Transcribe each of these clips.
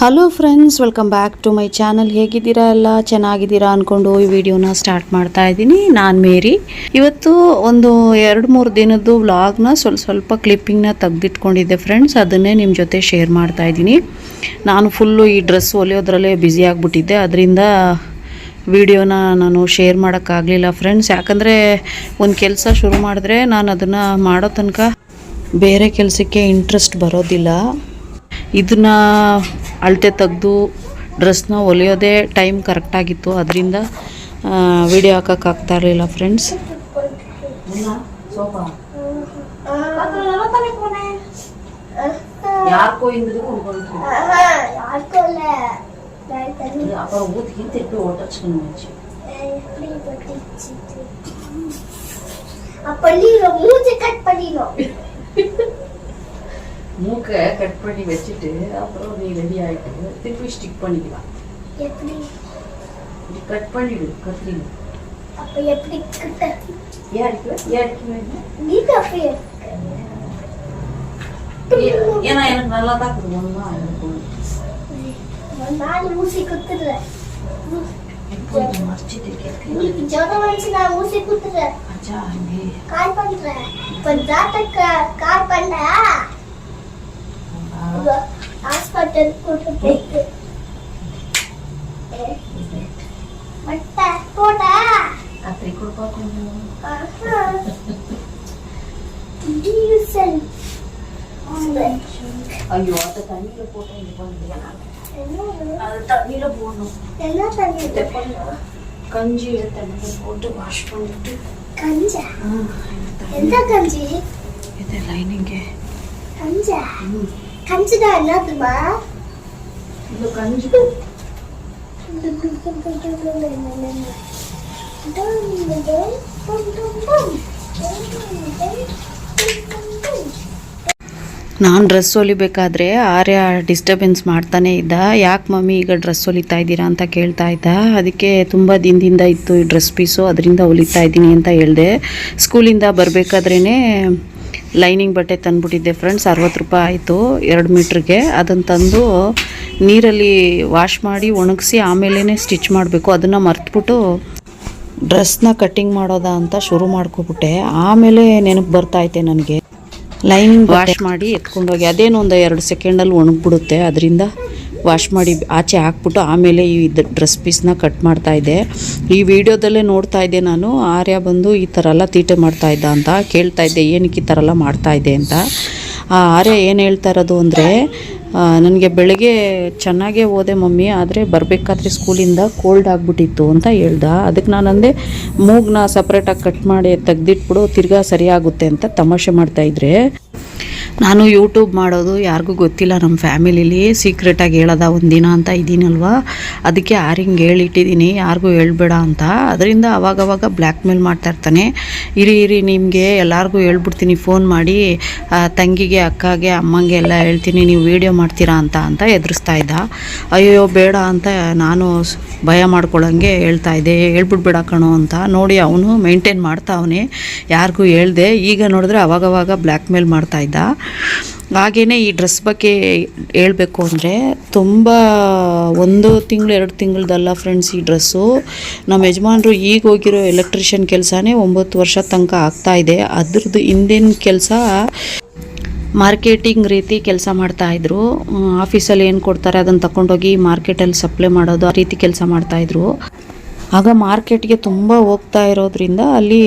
Hello friends welcome back to my channel ಹೇಗಿದ್ದೀರಾ ಎಲ್ಲ? ಚೆನ್ನಾಗಿದ್ದೀರಾ ಅಂದ್ಕೊಂಡು ಈ ವಿಡಿಯೋನ ಸ್ಟಾರ್ಟ್ ಮಾಡ್ತಾ ಇದ್ದೀನಿ. ನಾನು ಮೇರಿ. ಇವತ್ತು ಒಂದು ಎರಡು ಮೂರು ದಿನದ್ದು ವ್ಲಾಗ್ನ ಸ್ವಲ್ಪ ಸ್ವಲ್ಪ ಕ್ಲಿಪ್ಪಿಂಗ್ನ ತೆಗೆದಿಟ್ಕೊಂಡಿದ್ದೆ ಫ್ರೆಂಡ್ಸ್ ಅದನ್ನೇ ನಿಮ್ಮ ಜೊತೆ ಶೇರ್ ಮಾಡ್ತಾ ಇದ್ದೀನಿ. ನಾನು ಫುಲ್ಲು ಈ ಡ್ರೆಸ್ ಹೊಲಿಯೋದ್ರಲ್ಲೇ ಬ್ಯುಸಿ ಆಗಿಬಿಟ್ಟಿದ್ದೆ. ಅದರಿಂದ ವಿಡಿಯೋನ ನಾನು ಶೇರ್ ಮಾಡೋಕ್ಕಾಗಲಿಲ್ಲ ಫ್ರೆಂಡ್ಸ್ ಯಾಕಂದರೆ ಒಂದು ಕೆಲಸ ಶುರು ಮಾಡಿದ್ರೆ ನಾನು ಅದನ್ನು ಮಾಡೋ ತನಕ ಬೇರೆ ಕೆಲಸಕ್ಕೆ ಇಂಟ್ರೆಸ್ಟ್ ಬರೋದಿಲ್ಲ. ಇದನ್ನ ಅಳತೆ ತೆಗೆದು ಡ್ರೆಸ್ನ ಹೊಲಿಯೋದೇ ಟೈಮ್ ಕರೆಕ್ಟಾಗಿತ್ತು. ಅದರಿಂದ ವಿಡಿಯೋ ಹಾಕೋಕ್ಕಾಗ್ತಾ ಇರಲಿಲ್ಲ ಫ್ರೆಂಡ್ಸ್ மூக்கை கட் பண்ணி வச்சுட்டு அப்புறம் நீ ரெடி ஆயிட்டு திருப்பி ஸ்டிக் பண்ணிக்கலாம். எப்படி? இப்படி கட் பண்ணிடு கத்திரிங்க அப்ப எப்படி கிட்ட ஏன் அடிக்குவ ஏன் அப்படியே ஏன்னா எனக்கு நல்லா தான் கொடுக்கணுமா இருக்கும் நான் ஊசி குத்துறேன். இப்போ இது மறைச்சிட்டு கேட்க வந்துச்சு நான் ஊசி குத்துறேன். கால் பண்றேன். இப்ப டாக்டர் கால் பண்ண ஐயோ அதை தண்ணியில போட்டு இது பண்ணுறேன் அது தண்ணியில போடணும். என்ன தண்ணி. கஞ்சியில தண்ணியில போட்டு வாஷ் பண்ணிட்டு. கஞ்சா? எந்த கஞ்சி? இது லைனிங்கு கஞ்சா? కంచిద అన్నదిమా ಇದು ನಾನು ಡ್ರೆಸ್ ಹೊಲಿಬೇಕಾದ್ರೆ ಆರ್ಯ ಡಿಸ್ಟರ್ಬೆನ್ಸ್ ಮಾಡ್ತಾನೆ ಇದ್ದ. ಯಾಕೆ ಮಮ್ಮಿ ಈಗ ಡ್ರೆಸ್ ಹೊಲಿತಾ ಇದ್ದೀರಾ ಅಂತ ಕೇಳ್ತಾ ಇದ್ದ. ಅದಕ್ಕೆ ತುಂಬ ದಿನದಿಂದ ಇತ್ತು ಈ ಡ್ರೆಸ್ ಪೀಸು ಅದರಿಂದ ಹೊಲಿತಾ ಇದ್ದೀನಿ ಅಂತ ಹೇಳಿದೆ. ಸ್ಕೂಲಿಂದ ಬರಬೇಕಾದ್ರೇ ಲೈನಿಂಗ್ ಬಟ್ಟೆ ತಂದುಬಿಟ್ಟಿದ್ದೆ ಫ್ರೆಂಡ್ಸ್ ಅರವತ್ತು ರೂಪಾಯಿ ಆಯಿತು, ಎರಡು ಮೀಟ್ರಿಗೆ. ಅದನ್ನು ತಂದು ನೀರಲ್ಲಿ ವಾಶ್ ಮಾಡಿ ಒಣಗಿಸಿ ಆಮೇಲೆ ಸ್ಟಿಚ್ ಮಾಡಬೇಕು. ಅದನ್ನು ಮರ್ತ್ಬಿಟ್ಟು ಡ್ರೆಸ್ನ ಕಟ್ಟಿಂಗ್ ಮಾಡೋದ ಅಂತ ಶುರು ಮಾಡ್ಕೊಬಿಟ್ಟೆ. ಆಮೇಲೆ ನೆನಪು ಬರ್ತಾಯಿತೆ ನನಗೆ. ಲೈನಿಂಗ್ ವಾಶ್ ಮಾಡಿ ಎತ್ಕೊಂಡೋಗಿ, ಅದೇನು ಒಂದು ಎರಡು ಸೆಕೆಂಡಲ್ಲಿ ಒಣಗಿಬಿಡುತ್ತೆ. ಅದರಿಂದ ವಾಶ್ ಮಾಡಿ ಆಚೆ ಹಾಕ್ಬಿಟ್ಟು ಆಮೇಲೆ ಈ ಡ್ರೆಸ್ ಪೀಸ್ನ ಕಟ್ ಮಾಡ್ತಾ ಇದ್ದೆ. ಈ ವಿಡಿಯೋದಲ್ಲೇ ನೋಡ್ತಾ ಇದ್ದೆ ನಾನು, ಆರ್ಯ ಬಂದು ಈ ಥರ ಎಲ್ಲ ತೀಟೆ ಮಾಡ್ತಾ ಇದ್ದ ಅಂತ ಕೇಳ್ತಾ ಇದ್ದೆ, ಏನಕ್ಕೆ ಈ ಥರ ಎಲ್ಲ ಮಾಡ್ತಾ ಇದ್ದೆ ಅಂತ. ಆ, ಆರ್ಯ ಏನು ಹೇಳ್ತಾ ಇರೋದು ಅಂದರೆ ನನಗೆ ಬೆಳಗ್ಗೆ ಚೆನ್ನಾಗೇ ಓದೆ ಮಮ್ಮಿ, ಆದರೆ ಬರಬೇಕಾದ್ರೆ ಸ್ಕೂಲಿಂದ ಕೋಲ್ಡ್ ಆಗಿಬಿಟ್ಟಿತ್ತು ಅಂತ ಹೇಳ್ದ. ಅದಕ್ಕೆ ನಾನು ಅಂದೆ ಮೂಗ್ನ ಸಪ್ರೇಟಾಗಿ ಕಟ್ ಮಾಡಿ ತೆಗ್ದಿಟ್ಬಿಡು, ತಿರ್ಗಾ ಸರಿಯಾಗುತ್ತೆ ಅಂತ ತಮಾಷೆ ಮಾಡ್ತಾಯಿದ್ರೆ ನಾನು ಯೂಟ್ಯೂಬ್ ಮಾಡೋದು ಯಾರಿಗೂ ಗೊತ್ತಿಲ್ಲ, ನಮ್ಮ ಫ್ಯಾಮಿಲಿಲಿ ಸೀಕ್ರೆಟಾಗಿ ಹೇಳೋದ ಒಂದಿನ ಅಂತ ಇದ್ದೀನಲ್ವ? ಅದಕ್ಕೆ ಯಾರಿಂಗೆ ಹೇಳಿಟ್ಟಿದ್ದೀನಿ, ಯಾರಿಗೂ ಹೇಳ್ಬೇಡ ಅಂತ. ಅದರಿಂದ ಅವಾಗವಾಗ ಬ್ಲ್ಯಾಕ್ ಮೇಲ್ ಮಾಡ್ತಾ ಇರ್ತಾನೆ. ಇರಿ ಇರಿ, ನಿಮಗೆ ಎಲ್ಲರಿಗೂ ಹೇಳ್ಬಿಡ್ತೀನಿ ಫೋನ್ ಮಾಡಿ ತಂಗಿಗೆ, ಅಕ್ಕಗೆ, ಅಮ್ಮಂಗೆ ಎಲ್ಲ ಹೇಳ್ತೀನಿ, ನೀವು ವೀಡಿಯೋ ಮಾಡ್ತೀರಾ ಅಂತ ಅಂತ ಎದುರಿಸ್ತಾ ಇದ್ದ. ಅಯ್ಯೋ ಬೇಡ ಅಂತ ನಾನು ಭಯ ಮಾಡ್ಕೊಳ್ಳೋಂಗೆ ಹೇಳ್ತಾ ಇದ್ದೆ. ಹೇಳ್ಬಿಡ್ಬೇಡ ಕಣೋ ಅಂತ. ನೋಡಿ ಅವನು ಮೇಂಟೈನ್ ಮಾಡ್ತಾ ಅವನೇ. ಯಾರಿಗೂ ಹೇಳ್ದೆ. ಈಗ ನೋಡಿದ್ರೆ ಅವಾಗವಾಗ ಬ್ಲ್ಯಾಕ್ ಮೇಲ್ ಇದ್ದ. ಹಾಗೇನೆ ಈ ಡ್ರೆಸ್ ಬಗ್ಗೆ ಹೇಳಬೇಕು ಅಂದರೆ ತುಂಬ ಒಂದು ತಿಂಗಳು, ಎರಡು ತಿಂಗಳದಲ್ಲ ಫ್ರೆಂಡ್ಸ್ ಈ ಡ್ರೆಸ್ಸು ನಮ್ಮ ಯಜಮಾನರು ಈಗ ಹೋಗಿರೋ ಎಲೆಕ್ಟ್ರಿಷಿಯನ್ ಕೆಲಸನೇ ಒಂಬತ್ತು ವರ್ಷ ತನಕ ಆಗ್ತಾ ಇದೆ. ಅದ್ರದ್ದು ಹಿಂದಿನ ಕೆಲಸ ಮಾರ್ಕೆಟಿಂಗ್ ರೀತಿ ಕೆಲಸ ಮಾಡ್ತಾಯಿದ್ರು ಆಫೀಸಲ್ಲಿ ಏನು ಕೊಡ್ತಾರೆ ಅದನ್ನು ತಗೊಂಡೋಗಿ ಮಾರ್ಕೆಟಲ್ಲಿ ಸಪ್ಲೈ ಮಾಡೋದು ಆ ರೀತಿ ಕೆಲಸ ಮಾಡ್ತಾಯಿದ್ರು ಆಗ ಮಾರ್ಕೆಟ್ಗೆ ತುಂಬ ಹೋಗ್ತಾ ಇರೋದ್ರಿಂದ ಅಲ್ಲಿ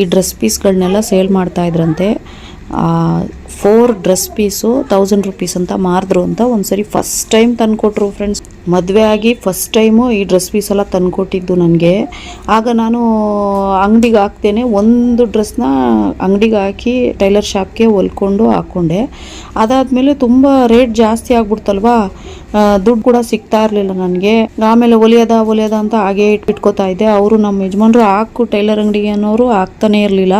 ಈ dress ಪೀಸ್ಗಳನ್ನೆಲ್ಲ sale 啊 four dress piece thousand rupees ಅಂತ ಮಾರಿದ್ರು ಅಂತ ಒಂದ್ಸರಿ ಫಸ್ಟ್ ಟೈಮ್ ತಂದುಕೊಟ್ರು ಫ್ರೆಂಡ್ಸ್ ಮದುವೆ ಆಗಿ ಫಸ್ಟ್ ಟೈಮು ಈ ಡ್ರೆಸ್ ಪೀಸ್ ಎಲ್ಲ ತಂದುಕೊಟ್ಟಿದ್ದು ನನಗೆ. ಆಗ ನಾನು ಅಂಗಡಿಗೆ ಹಾಕ್ತೇನೆ, ಒಂದು ಡ್ರೆಸ್ನ ಅಂಗಡಿಗೆ ಹಾಕಿ ಟೈಲರ್ ಶಾಪ್ಗೆ ಹೊಲ್ಕೊಂಡು ಹಾಕ್ಕೊಂಡೆ ಅದಾದಮೇಲೆ ತುಂಬ ರೇಟ್ ಜಾಸ್ತಿ ಆಗ್ಬಿಡ್ತಲ್ವಾ? ದುಡ್ಡು ಕೂಡ ಸಿಗ್ತಾ ಇರಲಿಲ್ಲ ನನಗೆ. ಆಮೇಲೆ ಹೊಲಿಯೋದ ಒಲಿಯೋದ ಅಂತ ಹಾಗೆ ಇಟ್ಬಿಟ್ಕೋತಾ ಇದ್ದೆ. ಅವರು ನಮ್ಮ ಯಜಮಾನ್ರು ಹಾಕು ಟೈಲರ್ ಅಂಗಡಿಗೆ ಅನ್ನೋರು ಹಾಕ್ತಾನೇ ಇರಲಿಲ್ಲ.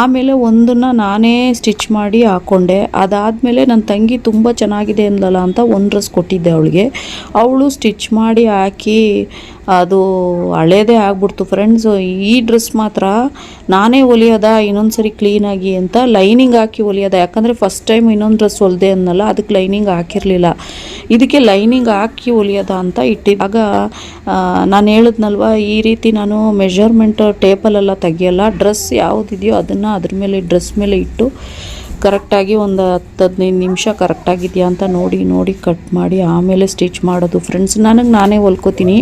ಆಮೇಲೆ ಒಂದನ್ನು ನಾನೇ ಸ್ಟಿಚ್ ಮಾಡಿ ಹಾಕ್ಕೊಂಡೆ ಅದಾದಮೇಲೆ ನನ್ನ ತಂಗಿ ತುಂಬ ಚೆನ್ನಾಗಿದೆ ಅಂದಲ್ಲ ಅಂತ ಒಂದು ಡ್ರೆಸ್ ಕೊಟ್ಟಿದ್ದೆ ಅವಳಿಗೆ. ಅವಳು ಸ್ಟಿಚ್ ಮಾಡಿ ಹಾಕಿ ಅದು ಹಳೇದೇ ಆಗ್ಬಿಡ್ತು ಫ್ರೆಂಡ್ಸ್. ಈ ಡ್ರೆಸ್ ಮಾತ್ರ ನಾನೇ ಹೊಲಿಯೋದ ಇನ್ನೊಂದು ಸರಿ ಕ್ಲೀನಾಗಿ ಅಂತ ಲೈನಿಂಗ್ ಹಾಕಿ ಹೊಲಿಯೋದ. ಯಾಕಂದರೆ ಫಸ್ಟ್ ಟೈಮ್ ಇನ್ನೊಂದು ಡ್ರೆಸ್ ಹೊಲಿದೆ ಅನ್ನಲ್ಲ ಅದಕ್ಕೆ ಲೈನಿಂಗ್ ಹಾಕಿರಲಿಲ್ಲ. ಇದಕ್ಕೆ ಲೈನಿಂಗ್ ಹಾಕಿ ಹೊಲಿಯೋದ ಅಂತ ಇಟ್ಟಿದ್ದಾಗ ನಾನು ಹೇಳಿದ್ನಲ್ವ, ಈ ರೀತಿ ನಾನು ಮೆಷರ್ಮೆಂಟ್ ಟೇಪಲ್ಲೆಲ್ಲ ತೆಗಿಯಲ್ಲ, ಡ್ರೆಸ್ ಯಾವುದಿದೆಯೋ ಅದನ್ನು ಅದ್ರ ಮೇಲೆ, ಡ್ರೆಸ್ ಮೇಲೆ ಇಟ್ಟು ಕರೆಕ್ಟಾಗಿ ಒಂದು ಹತ್ತು ಹದಿನೈದು ನಿಮಿಷ ಕರೆಕ್ಟಾಗಿದೆಯಾ ಅಂತ ನೋಡಿ ನೋಡಿ ಕಟ್ ಮಾಡಿ ಆಮೇಲೆ ಸ್ಟಿಚ್ ಮಾಡೋದು. ಫ್ರೆಂಡ್ಸ್ ನನಗೆ ನಾನೇ ಹೊಲ್ಕೋತೀನಿ.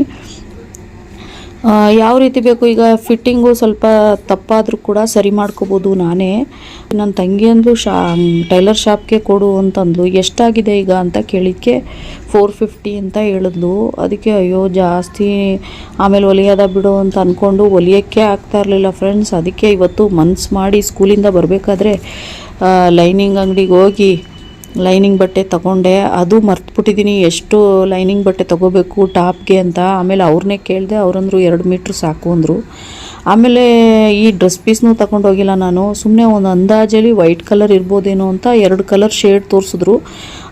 ಯಾವ ರೀತಿ ಬೇಕು ಈಗ ಫಿಟ್ಟಿಂಗು ಸ್ವಲ್ಪ ತಪ್ಪಾದರೂ ಕೂಡ ಸರಿ ಮಾಡ್ಕೋಬೋದು ನಾನೇ. ನನ್ನ ತಂಗಿ ಅಂದರು ಶಾ, ಟೈಲರ್ ಶಾಪ್ಗೆ ಕೊಡು ಅಂತಂದ್ಲು. ಎಷ್ಟಾಗಿದೆ ಈಗ? ಅಂತ ಕೇಳಿದ್ದಕ್ಕೆ ಫೋರ್ ಫಿಫ್ಟಿ ಅಂತ ಹೇಳಿದ್ಲು. ಅದಕ್ಕೆ, ಅಯ್ಯೋ, ಜಾಸ್ತಿ ಆಮೇಲೆ ಒಲಿಯೋದ ಬಿಡು ಅಂತ ಅಂದ್ಕೊಂಡು ಹೊಲಿಯೋಕ್ಕೆ ಆಗ್ತಾ ಇರಲಿಲ್ಲ ಫ್ರೆಂಡ್ಸ್ ಅದಕ್ಕೆ ಇವತ್ತು ಮನ್ಸು ಮಾಡಿ ಸ್ಕೂಲಿಂದ ಬರಬೇಕಾದ್ರೆ ಲೈನಿಂಗ್ ಅಂಗಡಿಗೆ ಹೋಗಿ ಲೈನಿಂಗ್ ಬಟ್ಟೆ ತಗೊಂಡೆ. ಅದು ಮರ್ತ್ಬಿಟ್ಟಿದ್ದೀನಿ ಎಷ್ಟು ಲೈನಿಂಗ್ ಬಟ್ಟೆ ತಗೋಬೇಕು, ಟಾಪ್ಗೆ ಅಂತ. ಆಮೇಲೆ ಅವ್ರನ್ನೇ ಕೇಳಿದೆ, ಅವ್ರಂದ್ರು ಎರಡು ಮೀಟ್ರ್ ಸಾಕು ಅಂದರು. ಆಮೇಲೆ ಈ ಡ್ರೆಸ್ ಪೀಸ್ನೂ ತಗೊಂಡೋಗಿಲ್ಲ ನಾನು. ಸುಮ್ಮನೆ ಒಂದು ಅಂದಾಜಲ್ಲಿ ವೈಟ್ ಕಲರ್ ಇರ್ಬೋದೇನೋ ಅಂತ ಎರಡು ಕಲರ್ ಶೇಡ್ ತೋರಿಸಿದ್ರು.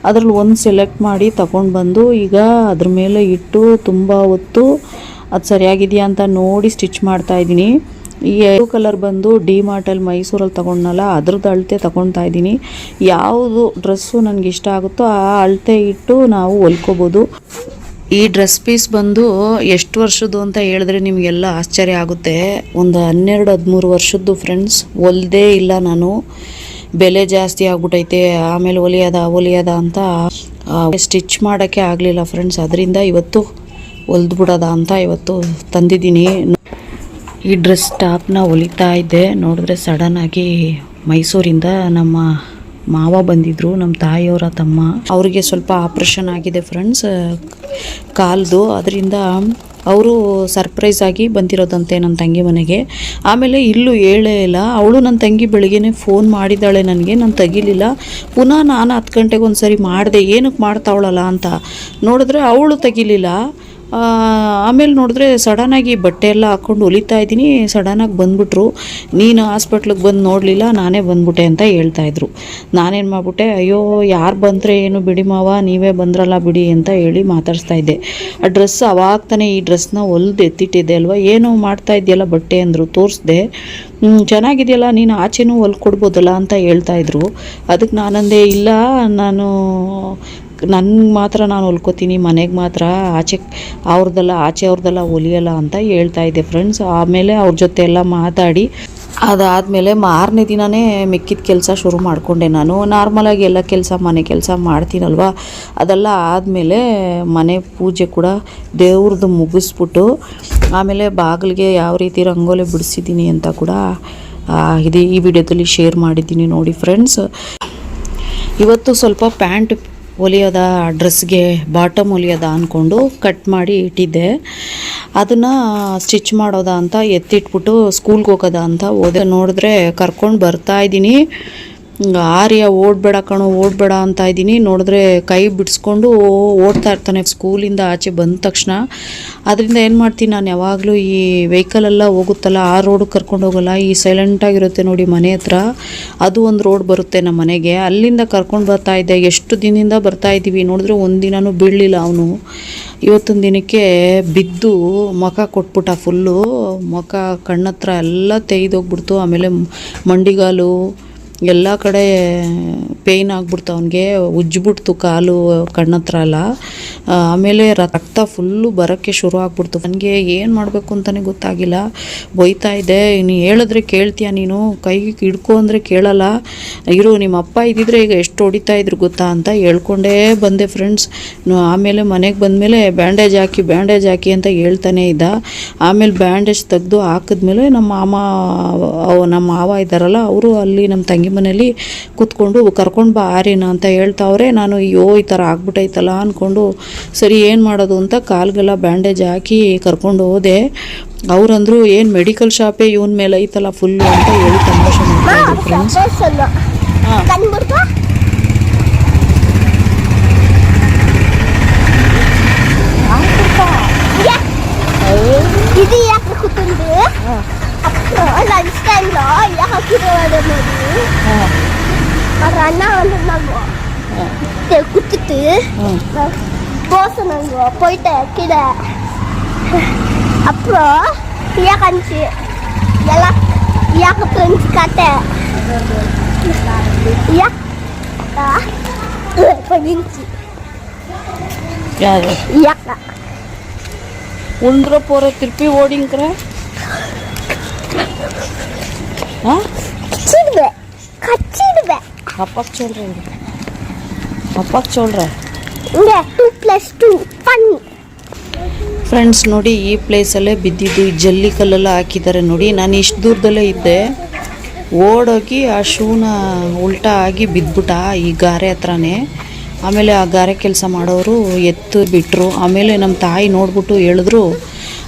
ಅದರಲ್ಲಿ ಒಂದು ಸೆಲೆಕ್ಟ್ ಮಾಡಿ ತಗೊಂಡು ಬಂದು ಈಗ ಅದ್ರ ಮೇಲೆ ಇಟ್ಟು ತುಂಬ ಹೊತ್ತು ಅದು ಸರಿಯಾಗಿದೆಯಾ ಅಂತ ನೋಡಿ ಸ್ಟಿಚ್ ಮಾಡ್ತಾ ಇದ್ದೀನಿ. ಈ ಎರಡು ಕಲರ್ ಬಂದು ಡಿ ಮಾರ್ಟಲ್ಲಿ ಮೈಸೂರಲ್ಲಿ ತೊಗೊಂಡಲ್ಲ ಅದ್ರದ್ದು ಅಳತೆ ತೊಗೊಳ್ತಾ ಇದ್ದೀನಿ. ಯಾವುದು ಡ್ರೆಸ್ಸು ನನಗೆ ಇಷ್ಟ ಆಗುತ್ತೋ ಆ ಅಳತೆ ಇಟ್ಟು ನಾವು ಹೊಲ್ಕೋಬೋದು. ಈ ಡ್ರೆಸ್ ಪೀಸ್ ಬಂದು ಎಷ್ಟು ವರ್ಷದ್ದು ಅಂತ ಹೇಳಿದ್ರೆ ನಿಮಗೆಲ್ಲ ಆಶ್ಚರ್ಯ ಆಗುತ್ತೆ. ಒಂದು ಹನ್ನೆರಡು, ಹದಿಮೂರು ವರ್ಷದ್ದು ಫ್ರೆಂಡ್ಸ್ ಹೊಲ್ದೇ ಇಲ್ಲ ನಾನು. ಬೆಲೆ ಜಾಸ್ತಿ ಆಗ್ಬಿಟ್ಟೈತೆ ಆಮೇಲೆ ಹೊಲಿಯೋದ ಹೊಲಿಯೋದ ಅಂತ ಸ್ಟಿಚ್ ಮಾಡೋಕ್ಕೆ ಆಗಲಿಲ್ಲ ಫ್ರೆಂಡ್ಸ್ ಅದರಿಂದ ಇವತ್ತು ಹೊಲ್ದು ಬಿಡೋದ ಅಂತ ಇವತ್ತು ತಂದಿದ್ದೀನಿ. ಈ ಡ್ರೆಸ್ ಟಾಪ್ನ ಹೊಲಿತಾ ಇದ್ದೆ. ನೋಡಿದ್ರೆ ಸಡನ್ನಾಗಿ ಮೈಸೂರಿಂದ ನಮ್ಮ ಮಾವ ಬಂದಿದ್ರು, ನಮ್ಮ ತಾಯಿಯವರ ತಮ್ಮ. ಅವರಿಗೆ ಸ್ವಲ್ಪ ಆಪ್ರೇಷನ್ ಆಗಿದೆ ಫ್ರೆಂಡ್ಸ್ ಕಾಲ್ದು. ಅದರಿಂದ ಅವರು ಸರ್ಪ್ರೈಸ್ ಆಗಿ ಬಂದಿರೋದಂತೆ ನನ್ನ ತಂಗಿ ಮನೆಗೆ. ಆಮೇಲೆ ಇಲ್ಲೂ ಹೇಳೇ ಇಲ್ಲ. ಅವಳು ನನ್ನ ತಂಗಿ ಬೆಳಿಗ್ಗೆನೆ ಫೋನ್ ಮಾಡಿದ್ದಾಳೆ ನನಗೆ. ನಾನು ತೆಗಿಲಿಲ್ಲ. ಪುನಃ ನಾನು ಹತ್ತು ಗಂಟೆಗೆ ಒಂದು ಸರಿ ಮಾಡಿದೆ. ಏನಕ್ಕೆ ಮಾಡ್ತಾವಳಲ್ಲ ಅಂತ ನೋಡಿದ್ರೆ ಅವಳು ತೆಗಿಲಿಲ್ಲ. ಆಮೇಲೆ ನೋಡಿದ್ರೆ ಸಡನ್ನಾಗಿ ಬಟ್ಟೆ ಎಲ್ಲ ಹಾಕ್ಕೊಂಡು ಹೊಲಿತಾ ಇದ್ದೀನಿ. ಸಡನ್ನಾಗಿ ಬಂದ್ಬಿಟ್ರು. ನೀನು ಹಾಸ್ಪಿಟ್ಲಿಗೆ ಬಂದು ನೋಡಲಿಲ್ಲ, ನಾನೇ ಬಂದ್ಬಿಟ್ಟೆ ಅಂತ ಹೇಳ್ತಾ ಇದ್ರು. ನಾನೇನು ಮಾಡ್ಬಿಟ್ಟೆ, ಅಯ್ಯೋ, ಯಾರು ಬಂದರೆ ಏನು ಬಿಡಿ ಮಾವ, ನೀವೇ ಬಂದ್ರಲ್ಲ ಬಿಡಿ ಅಂತ ಹೇಳಿ ಮಾತಾಡಿಸ್ತಾ ಇದ್ದೆ. ಆ ಡ್ರೆಸ್ ಅವಾಗ ತಾನೇ ಈ ಡ್ರೆಸ್ನ ಹೊಲ್ದು ಎತ್ತಿಟ್ಟಿದ್ದೆ ಅಲ್ವಾ? ಏನೋ ಮಾಡ್ತಾ ಇದೆಯಲ್ಲ ಬಟ್ಟೆ ಅಂದರು, ತೋರಿಸ್ದೆ. ಚೆನ್ನಾಗಿದೆಯಲ್ಲ, ನೀನು ಆಚೆನೂ ಹೊಲ್ಕೊಡ್ಬೋದಲ್ಲ ಅಂತ ಹೇಳ್ತಾ ಇದ್ರು. ಅದಕ್ಕೆ ನಾನಂದೇ, ಇಲ್ಲ, ನಾನು ನನ್ಗೆ ಮಾತ್ರ ನಾನು ಹೊಲ್ಕೊತೀನಿ, ಮನೆಗೆ ಮಾತ್ರ ಆಚೆ ಅವ್ರದ್ದೆಲ್ಲ ಆಚೆ ಅವ್ರದ್ದೆಲ್ಲ ಹೊಲಿಯಲ್ಲ ಅಂತ ಹೇಳ್ತಾ ಇದ್ದೆ ಫ್ರೆಂಡ್ಸ್ ಆಮೇಲೆ ಅವ್ರ ಜೊತೆ ಎಲ್ಲ ಮಾತಾಡಿ, ಅದಾದಮೇಲೆ ಮಾರನೇ ದಿನವೇ ಮಿಕ್ಕಿದ ಕೆಲಸ ಶುರು ಮಾಡಿಕೊಂಡೆ ನಾನು. ನಾರ್ಮಲಾಗಿ ಎಲ್ಲ ಕೆಲಸ, ಮನೆ ಕೆಲಸ ಮಾಡ್ತೀನಲ್ವ? ಅದೆಲ್ಲ ಆದಮೇಲೆ ಮನೆ ಪೂಜೆ ಕೂಡ ದೇವ್ರದ್ದು ಮುಗಿಸ್ಬಿಟ್ಟು, ಆಮೇಲೆ ಬಾಗಿಲಿಗೆ ಯಾವ ರೀತಿ ರಂಗೋಲಿ ಬಿಡಿಸಿದ್ದೀನಿ ಅಂತ ಕೂಡ ಇದು ಈ ವಿಡಿಯೋದಲ್ಲಿ ಶೇರ್ ಮಾಡಿದ್ದೀನಿ ನೋಡಿ ಫ್ರೆಂಡ್ಸ್ ಇವತ್ತು ಸ್ವಲ್ಪ ಪ್ಯಾಂಟ್ ಹೊಲಿಯೋದ ಡ್ರೆಸ್ಗೆ ಬಾಟಮ್ ಹೊಲಿಯೋದ ಅಂದ್ಕೊಂಡು ಕಟ್ ಮಾಡಿ ಇಟ್ಟಿದ್ದೆ. ಅದನ್ನು ಸ್ಟಿಚ್ ಮಾಡೋದ ಅಂತ ಎತ್ತಿಟ್ಬಿಟ್ಟು ಸ್ಕೂಲ್ಗೆ ಹೋಗೋದ ಅಂತ ಓದೋ. ನೋಡಿದ್ರೆ ಕರ್ಕೊಂಡು ಬರ್ತಾ ಇದ್ದೀನಿ. ಆರ್ಯ ಓಡಬೇಡ ಕಣೋ, ಓಡಬೇಡ ಅಂತ ಇದ್ದೀನಿ. ನೋಡಿದ್ರೆ ಕೈ ಬಿಡಿಸ್ಕೊಂಡು ಓಡ್ತಾ ಇರ್ತಾನೆ ಸ್ಕೂಲಿಂದ ಆಚೆ ಬಂದ ತಕ್ಷಣ. ಅದರಿಂದ ಏನು ಮಾಡ್ತೀನಿ ನಾನು? ಯಾವಾಗಲೂ ಈ ವೆಹಿಕಲೆಲ್ಲ ಹೋಗುತ್ತಲ್ಲ, ಆ ರೋಡ್ ಕರ್ಕೊಂಡು ಹೋಗಲ್ಲ. ಈ ಸೈಲೆಂಟಾಗಿರುತ್ತೆ ನೋಡಿ ಮನೆ ಹತ್ರ. ಅದು ಒಂದು ರೋಡ್ ಬರುತ್ತೆ ನಮ್ಮ ಮನೆಗೆ. ಅಲ್ಲಿಂದ ಕರ್ಕೊಂಡು ಬರ್ತಾ ಇದ್ದೆ. ಎಷ್ಟು ದಿನದಿಂದ ಬರ್ತಾ ಇದ್ದೀವಿ. ನೋಡಿದ್ರೆ ಒಂದಿನನೂ ಬೀಳಲಿಲ್ಲ ಅವನು. ಇವತ್ತಿನ ದಿನಕ್ಕೆ ಬಿದ್ದು ಮುಖ ಕೊಟ್ಬಿಟ್ಟ ಫುಲ್ಲು ಮುಖ ಕಣ್ಣತ್ರ ಎಲ್ಲ ತೆಗೆದೋಗ್ಬಿಡ್ತು ಆಮೇಲೆ ಮಂಡಿಗಾಲು ಎಲ್ಲ ಕಡೆ ಪೇಯ್ನ್ ಆಗ್ಬಿಡ್ತು ಅವನಿಗೆ. ಉಜ್ಜಿಬಿಡ್ತು ಕಾಲು ಕಣ್ಣತ್ರ ಎಲ್ಲ. ಆಮೇಲೆ ರಕ್ತ ಫುಲ್ಲು ಬರೋಕ್ಕೆ ಶುರು ಆಗ್ಬಿಡ್ತು. ನನಗೆ ಏನು ಮಾಡಬೇಕು ಅಂತಲೇ ಗೊತ್ತಾಗಿಲ್ಲ. ಬೈತಾ ಇದ್ದೆ. ನೀನು ಹೇಳಿದ್ರೆ ಕೇಳ್ತೀಯ ನೀನು? ಕೈಗೆ ಹಿಡ್ಕೊ ಅಂದರೆ ಕೇಳಲ್ಲ. ಇರು, ನಿಮ್ಮ ಅಪ್ಪ ಇದ್ದಿದ್ರೆ ಈಗ ಎಷ್ಟು ಹೊಡಿತಾ ಇದ್ರು ಗೊತ್ತಾ ಅಂತ ಹೇಳ್ಕೊಂಡೇ ಬಂದೆ ಫ್ರೆಂಡ್ಸ್ ಆಮೇಲೆ ಮನೆಗೆ ಬಂದಮೇಲೆ ಬ್ಯಾಂಡೇಜ್ ಹಾಕಿ ಬ್ಯಾಂಡೇಜ್ ಹಾಕಿ ಅಂತ ಹೇಳ್ತಾನೆ ಇದ್ದ. ಆಮೇಲೆ ಬ್ಯಾಂಡೇಜ್ ತೆಗೆದು ಹಾಕಿದ್ಮೇಲೆ ನಮ್ಮ ಮಾಮ ನಮ್ಮ ಮಾವ ಇದ್ದಾರಲ್ಲ, ಅವರು ಅಲ್ಲಿ ನಮ್ಮ ತಂಗಿ ಮನೇಲಿ ಕೂತ್ಕೊಂಡು ಕರ್ಕೊಂಡು ಬಾ ಆರೇನ ಅಂತ ಹೇಳ್ತಾವ್ರೆ. ನಾನು ಅಯ್ಯೋ ಈ ಥರ ಆಗ್ಬಿಟ್ಟೈತಲ್ಲ ಅಂದ್ಕೊಂಡು ಸರಿ ಏನು ಮಾಡೋದು ಅಂತ ಕಾಲ್ಗೆಲ್ಲ ಬ್ಯಾಂಡೇಜ್ ಹಾಕಿ ಕರ್ಕೊಂಡು ಹೋದೆ. ಅವ್ರಂದ್ರು ಏನು ಮೆಡಿಕಲ್ ಶಾಪೇ ಇವನ್ ಮೇಲೆ ಐತಲ್ಲ ಫುಲ್ಲು ಅಂತ ಹೇಳಿ ತಮಾಷೆ ಇದು ಯಾಕೆ அப்புறம் லஞ்ச் டைம்ல யாக்கிட்டு வரும்போது அவர் அண்ணா வந்திருந்தாங்க குத்துட்டு போசனாங்க போயிட்டு கீழே அப்புறம் ஐயா கணிச்சு எல்லாம் ஐயாக்கு ஃப்ரெண்ட்ஸ் காட்ட ஐயா பண்ணிச்சு யாரு? ஐயாக்கா உந்துற போற திருப்பி ஓடிங்கிற ಫ್ರೆಂಡ್ಸ್ ನೋಡಿ ಈ ಪ್ಲೇಸಲ್ಲೇ ಬಿದ್ದಿದ್ದು ಈ ಜಲ್ಲಿ ಕಲ್ಲೆಲ್ಲ ಹಾಕಿದ್ದಾರೆ ನೋಡಿ. ನಾನು ಇಷ್ಟು ದೂರದಲ್ಲೇ ಇದ್ದೆ. ಓಡೋಗಿ ಆ ಶೂನ ಉಲ್ಟಾ ಆಗಿ ಬಿದ್ದುಬಿಟ್ಟ ಈ ಗಾರೆ ಹತ್ರನೇ. ಆಮೇಲೆ ಆ ಗಾರೆ ಕೆಲಸ ಮಾಡೋರು ಎತ್ತು ಬಿಟ್ಟರು ಆಮೇಲೆ ನಮ್ಮ ತಾಯಿ ನೋಡ್ಬಿಟ್ಟು ಹೇಳಿದ್ರು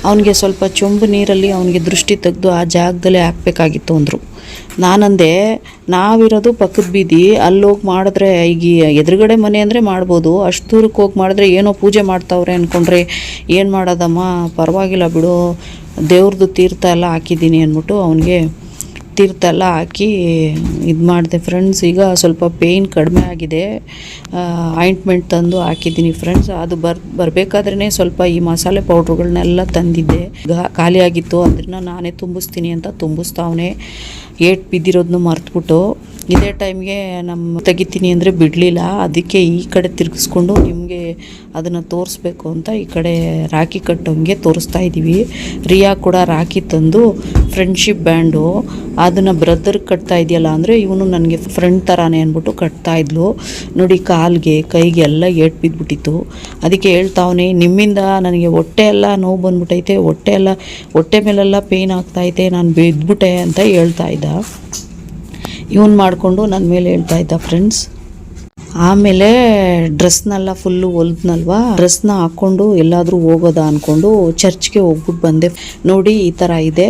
ಅವನಿಗೆ ಸ್ವಲ್ಪ ಚೊಂಬು ನೀರಲ್ಲಿ ಅವನಿಗೆ ದೃಷ್ಟಿ ತೆಗೆದು ಆ ಜಾಗದಲ್ಲೇ ಹಾಕ್ಬೇಕಾಗಿತ್ತು ಅಂದರು. ನಾನಂದೆ, ನಾವಿರೋದು ಪಕ್ಕದ ಬೀದಿ, ಅಲ್ಲೋಗಿ ಮಾಡಿದ್ರೆ ಈಗ ಎದುರುಗಡೆ ಮನೆ ಅಂದರೆ ಮಾಡ್ಬೋದು, ಅಷ್ಟು ದೂರಕ್ಕೆ ಹೋಗಿ ಮಾಡಿದ್ರೆ ಏನೋ ಪೂಜೆ ಮಾಡ್ತಾವ್ರೆ ಅಂದ್ಕೊಂಡ್ರೆ ಏನು ಮಾಡೋದಮ್ಮ, ಪರವಾಗಿಲ್ಲ ಬಿಡು ದೇವ್ರದ್ದು ತೀರ್ಥ ಎಲ್ಲ ಹಾಕಿದ್ದೀನಿ ಅಂದ್ಬಿಟ್ಟು ಅವನಿಗೆ ತೀರ್ಥ ಎಲ್ಲ ಹಾಕಿ ಇದು ಮಾಡಿದೆ ಫ್ರೆಂಡ್ಸ್ ಈಗ ಸ್ವಲ್ಪ ಪೇಯ್ನ್ ಕಡಿಮೆ ಆಗಿದೆ. ಆಯಿಂಟ್ಮೆಂಟ್ ತಂದು ಹಾಕಿದ್ದೀನಿ ಫ್ರೆಂಡ್ಸ್ ಅದು ಬರ್ ಬರಬೇಕಾದ್ರೇ ಸ್ವಲ್ಪ ಈ ಮಸಾಲೆ ಪೌಡ್ರುಗಳನ್ನೆಲ್ಲ ತಂದಿದ್ದೆ. ಈಗ ಖಾಲಿ ಆಗಿತ್ತು ಅದನ್ನ ನಾನೇ ತುಂಬಿಸ್ತೀನಿ ಅಂತ ತುಂಬಿಸ್ತಾವನೆ. ಏಟ್ ಬಿದ್ದಿರೋದನ್ನು ಮರ್ತ್ಬಿಟ್ಟು. ಇದೇ ಟೈಮ್ಗೆ ನಮ್ಮ ತೆಗಿತೀನಿ ಅಂದರೆ ಬಿಡಲಿಲ್ಲ. ಅದಕ್ಕೆ ಈ ಕಡೆ ತಿರುಗಿಸ್ಕೊಂಡು ನಿಮಗೆ ಅದನ್ನು ತೋರಿಸ್ಬೇಕು ಅಂತ ಈ ಕಡೆ ರಾಖಿ ಕಟ್ಟೋಂಗೆ ತೋರಿಸ್ತಾ ಇದ್ದೀವಿ ರಿಯಾ ಕೂಡ ರಾಖಿ ತಂದು ಫ್ರೆಂಡ್ಶಿಪ್ ಬ್ಯಾಂಡು ಅದನ್ನು ಬ್ರದರ್ ಕಟ್ತಾ ಇದೆಯಲ್ಲ ಅಂದರೆ ಇವನು ನನಗೆ ಫ್ರೆಂಡ್ ಥರಾನೇ ಅಂದ್ಬಿಟ್ಟು ಕಟ್ತಾ ಇದ್ಲು. ನೋಡಿ ಕಾಲಿಗೆ, ಕೈಗೆ ಎಲ್ಲ ಏಟ್ ಬಿದ್ದುಬಿಟ್ಟಿತ್ತು ಅದಕ್ಕೆ ಹೇಳ್ತಾವನೆ, ನಿಮ್ಮಿಂದ ನನಗೆ ಹೊಟ್ಟೆ ಎಲ್ಲ ನೋವು ಬಂದ್ಬಿಟ್ಟೈತೆ ಹೊಟ್ಟೆ ಎಲ್ಲ, ಹೊಟ್ಟೆ ಮೇಲೆಲ್ಲ ಪೇಯ್ನ್ ಇದೆ ನಾನು ಬಿದ್ದುಬಿಟ್ಟೆ ಅಂತ ಹೇಳ್ತಾ ಇದ್ದ. ಇವನ್ ಮಾಡಿಕೊಂಡು ನನ್ನ ಮೇಲೆ ಹೇಳ್ತಾ ಇದ್ದ ಫ್ರೆಂಡ್ಸ್ ಆಮೇಲೆ ಡ್ರೆಸ್ನೆಲ್ಲ ಫುಲ್ಲು ಹೊಲ್ದ್ನಲ್ವಾ? ಡ್ರೆಸ್ನ ಹಾಕ್ಕೊಂಡು ಎಲ್ಲಾದರೂ ಹೋಗೋದಾ ಅಂದ್ಕೊಂಡು ಚರ್ಚ್ಗೆ ಹೋಗ್ಬಿಟ್ಟು ಬಂದೆ. ನೋಡಿ, ಈ ಥರ ಇದೆ.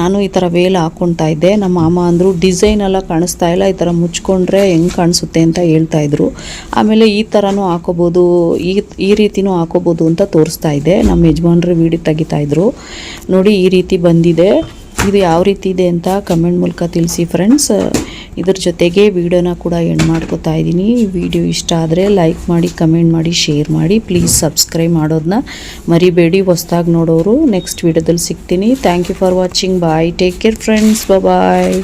ನಾನು ಈ ಥರ ವೇಲ್ ಹಾಕ್ಕೊಳ್ತಾ ಇದ್ದೆ. ನಮ್ಮ ಮಾಮ ಅಂದರು ಡಿಸೈನ್ ಎಲ್ಲ ಕಾಣಿಸ್ತಾ ಇಲ್ಲ. ಈ ಥರ ಮುಚ್ಕೊಂಡ್ರೆ ಹೆಂಗೆ ಕಾಣಿಸುತ್ತೆ? ಅಂತ ಹೇಳ್ತಾ ಇದ್ರು. ಆಮೇಲೆ ಈ ಥರನೂ ಹಾಕೋಬೋದು, ಈ ಈ ರೀತಿನೂ ಹಾಕೋಬೋದು ಅಂತ ತೋರಿಸ್ತಾ ಇದ್ದೆ. ನಮ್ಮ ಯಜಮಾನ್ರು ವೀಡಿಯೋ ತೆಗಿತಾ ಇದ್ರು. ನೋಡಿ, ಈ ರೀತಿ ಬಂದಿದೆ. ಇದು ಯಾವ ರೀತಿ ಇದೆ ಅಂತ ಕಮೆಂಟ್ ಮೂಲಕ ತಿಳಿಸಿ ಫ್ರೆಂಡ್ಸ್ ಇದ್ರ ಜೊತೆಗೆ ವಿಡಿಯೋನ ಕೂಡ ಎಂಡ್ ಮಾಡ್ಕೋತಾ ಇದ್ದೀನಿ. ವಿಡಿಯೋ ಇಷ್ಟ ಆದರೆ ಲೈಕ್ ಮಾಡಿ ಕಮೆಂಟ್ ಮಾಡಿ ಶೇರ್ ಮಾಡಿ ಪ್ಲೀಸ್ ಸಬ್ಸ್ಕ್ರೈಬ್ ಮಾಡೋದನ್ನ ಮರಿಬೇಡಿ. ಹೊಸ್ದಾಗಿ ನೋಡೋರು ನೆಕ್ಸ್ಟ್ ವಿಡಿಯೋದಲ್ಲಿ ಸಿಗ್ತೀನಿ. Thank you for watching bye take care friends bye